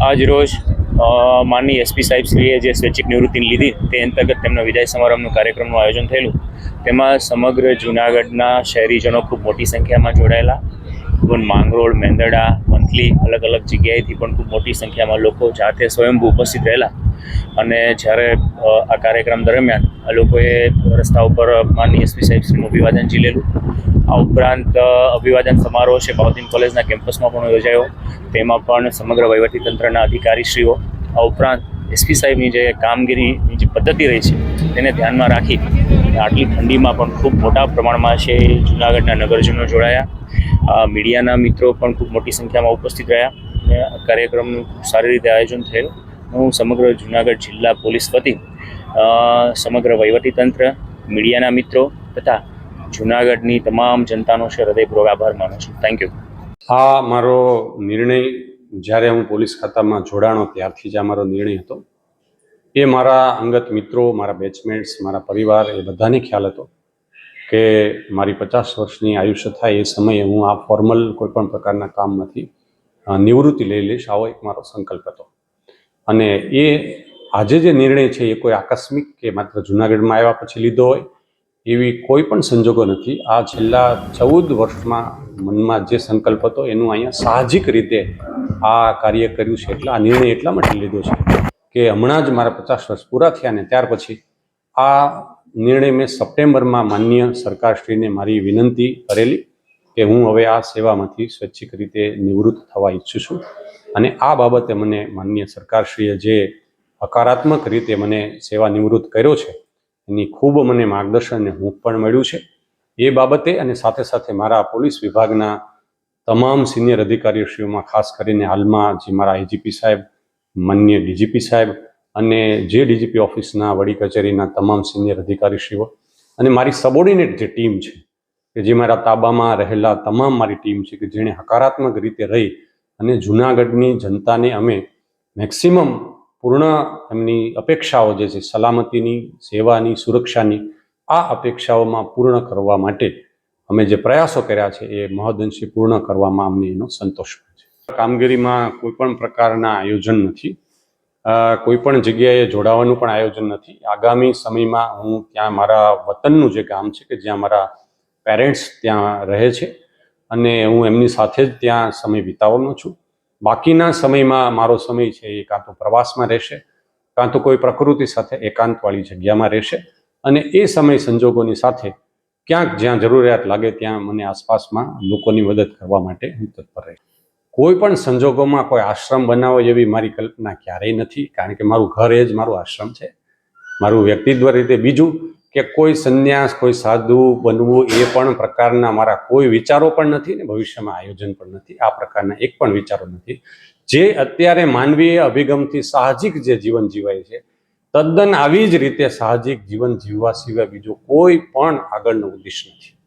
આજ રોજ અ, માનની એસપી સાહેબશ્રીએ જે સ્વૈચ્છિક નિવૃત્તિ લીધી તે અંતર્ગત તેમના વિદાય સમારંભનું કાર્યક્રમનું આયોજન થયેલું. તેમાં સમગ્ર જૂનાગઢના શહેરીજનો ખૂબ મોટી સંખ્યામાં જોડાયેલા ઇવન માંગરોળ મેંદરડા મંથલી અલગ અલગ જગ્યાએથી પણ ખૂબ મોટી સંખ્યામાં લોકો જાતે સ્વયંભૂ ઉપસ્થિત રહેલા. અને જ્યારે આ કાર્યક્રમ દરમિયાન આ લોકોએ રસ્તા ઉપર માનની એસપી સાહેબશ્રીનું અભિવાદન ઝીલેલું આ ઉપરાંત અભિવાદન સમારોહ છે બાઉદીન કોલેજના કેમ્પસમાં પણ યોજાયો. તેમાં પણ સમગ્ર વહીવટીતંત્રના અધિકારીશ્રીઓ, આ ઉપરાંત એસપી સાહેબની જે કામગીરીની જે પદ્ધતિ રહી છે, તેને ધ્યાનમાં રાખી આટલી ઠંડીમાં પણ ખૂબ મોટા પ્રમાણમાં છે જૂનાગઢના નગરજનો જોડાયા. મીડિયાના મિત્રો પણ ખૂબ મોટી સંખ્યામાં ઉપસ્થિત રહ્યા અને કાર્યક્રમનું ખૂબ સારી રીતે આયોજન થયેલું. હું સમગ્ર જૂનાગઢ જિલ્લા પોલીસ વતી સમગ્ર વહીવટીતંત્ર, મીડિયાના મિત્રો તથા જૂનાગઢની તમામ જનતાનો છે હૃદયપૂર્વક આભાર માનું છું. થેન્ક યુ હા મારો નિર્ણય જ્યારે હું પોલીસ ખાતામાં જોડાણો ત્યારથી જ આ મારો નિર્ણય હતો. એ મારા અંગત મિત્રો, મારા બેચમેટ્સ મારા પરિવાર એ બધાને ખ્યાલ હતો કે મારી પચાસ વર્ષની આયુષ્ય થાય એ સમયે હું આ ફોર્મલ કોઈપણ પ્રકારના કામમાંથી નિવૃત્તિ લઈ લઈશ. આવો એક મારો સંકલ્પ હતો. અને એ આજે જે નિર્ણય છે એ કોઈ આકસ્મિક કે માત્ર જુનાગઢમાં આવ્યા પછી લીધો હોય, એવી કોઈ પણ સંજોગો નથી. આ છેલ્લા ચૌદ વર્ષમાં મનમાં જે સંકલ્પ હતો, એનું અહીંયા સાહજિક રીતે આ કાર્ય કર્યું છે એટલે આ નિર્ણય એટલા માટે લીધો છે કે હમણાં જ મારા પચાસ વર્ષ પૂરા થયા ને ત્યાર પછી આ નિર્ણય મેં સપ્ટેમ્બરમાં માન્ય સરકારશ્રીને મારી વિનંતી કરેલી કે હું હવે આ સેવામાંથી સ્વૈચ્છિક રીતે નિવૃત્ત થવા ઈચ્છું છું. અને આ બાબતે મને માન્ય સરકારશ્રીએ જે હકારાત્મક રીતે મને સેવા નિવૃત્ત કર્યો છે, એની ખૂબ મને માર્ગદર્શન અને હું પણ મળ્યું છે. એ બાબતે અને સાથે સાથે મારા પોલીસ વિભાગના તમામ સિનિયર અધિકારીશ્રીઓમાં ખાસ કરીને હાલમાં જે મારા આઈજીપી સાહેબ, માન્ય ડીજીપી સાહેબ અને જે ડીજીપી ઓફિસના વડી કચેરીના તમામ સિનિયર અધિકારીશ્રીઓ અને મારી સબોર્ડિનેટ જે ટીમ છે, કે જે મારા તાબામાં રહેલા તમામ મારી ટીમ છે, કે જેણે હકારાત્મક રીતે રહી અને જૂનાગઢની જનતાને અમે મેક્સિમમ પૂર્ણ એમની અપેક્ષાઓ જે છે, સલામતીની, સેવાની, સુરક્ષાની, આ અપેક્ષાઓમાં પૂર્ણ કરવા માટે અમે જે પ્રયાસો કર્યા છે, એ મહદઅંશે પૂર્ણ કરવામાં અમને એનો સંતોષ મળે છે. કામગીરીમાં કોઈ પણ પ્રકારના આયોજન નથી. કોઈ પણ જગ્યાએ જોડાવાનું પણ આયોજન નથી. આગામી સમયમાં હું ત્યાં મારા વતનનું જે ગામ છે કે જ્યાં મારા પેરેન્ટ્સ ત્યાં રહે છે અને હું એમની સાથે જ ત્યાં સમય વિતાવવાનો છું. બાકીના સમયમાં મારો સમય છે એ કાં તો પ્રવાસમાં રહેશે, કાં તો કોઈ પ્રકૃતિ સાથે એકાંતવાળી જગ્યામાં રહેશે અને એ સમય સંજોગોની સાથે ક્યાંક જ્યાં જરૂરિયાત લાગે ત્યાં મને આસપાસમાં લોકોની મદદ કરવા માટે હું તત્પર રહીશ કોઈ પણ સંજોગોમાં કોઈ આશ્રમ બનાવો એવી મારી કલ્પના ક્યારેય નથી, કારણ કે મારું ઘર એ જ મારું આશ્રમ છે. મારું વ્યક્તિત્વ રીતે બીજું કે કોઈ સંન્યાસ, કોઈ સાધુ બનવું એ પણ પ્રકારના મારા કોઈ વિચારો પણ નથી ને ભવિષ્યમાં આયોજન પણ નથી. આ પ્રકારના એક પણ વિચારો નથી. જે અત્યારે માનવીય અભિગમથી સાહજિક જે જીવન જીવાય છે, તદ્દન આવી જ રીતે સાહજિક જીવન જીવવા સિવાય બીજો કોઈ પણ આગળનો ઉદ્દેશ નથી.